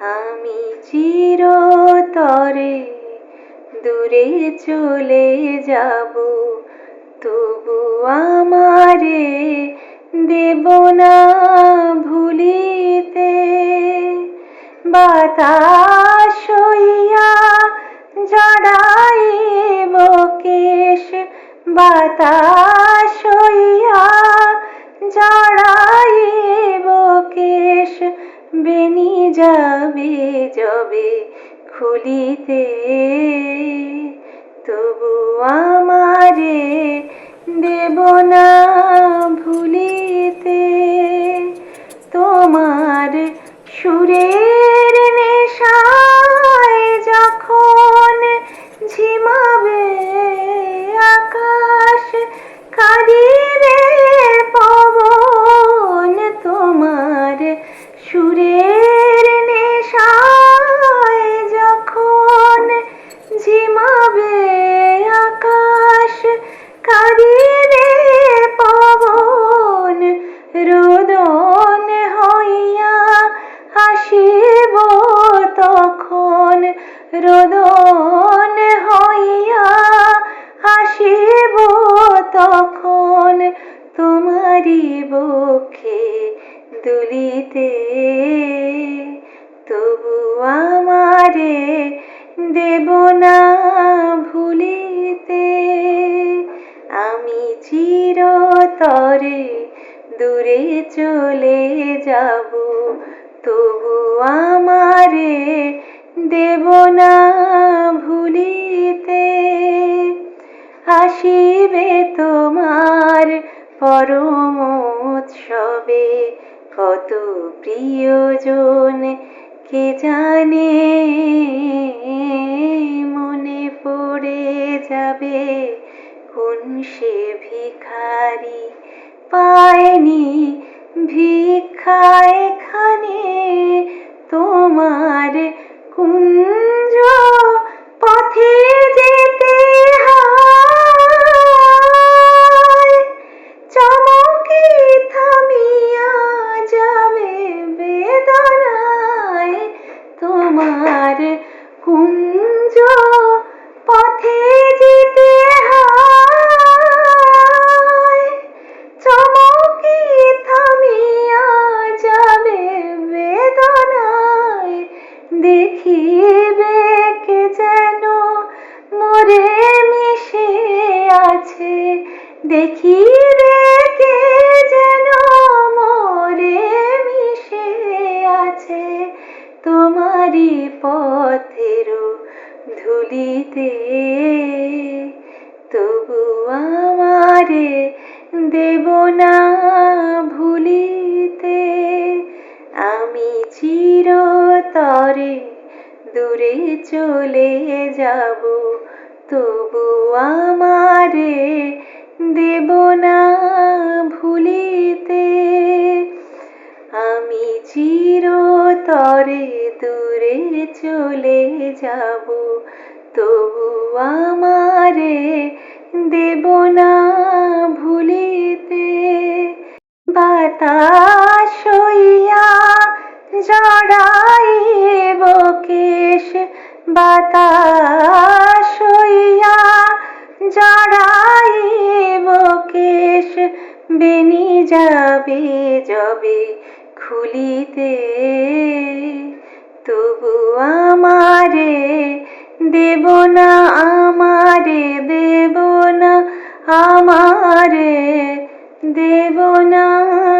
আমি চিরতরে দূরে চলে যাব, তবু আমারে দেব না ভুলিতে। বাতাস হইয়া জড়াইব কেশ, বাতাস হইয়া খুলিতে তবু আমারে দেব না। ঝিমাবে আকাশ কাঁদিবে পবন, রোদন হইয়া আসিব তখন, রোদন হইয়া আসিব তখন তোমারি বক্ষে দুলিতে চিরতরে দূরে চলে যাব। তবু আমারে দেব না ভুলিতে। আসিবে তোমার পরম উৎসবে। কত প্রিয়জন, কে জানে মনে পড়ে যাবে। কোন সে ভিখারি পায়নি ভিক্ষা এখানে তোমার কুঞ্জ দেখিবে কে যেন মোরে মিশে আছে তোমারই পথের ধুলিতে। তবু আমারে দেব না ভুলিতে। আমি চিরতরে দূরে চলে যাব, তবু আমারে চিরতরে দূরে চলে যাব, তবু আমারে দেব না ভুলিতে। বাতাস হইয়া জড়াইব কেশ বাতাস হইয়া জড়াইব কেশ বেনি যাবে যবে খুলিতে তবু আমারে দেব না আমারে দেব না আমারে দেব না। ভুলিতে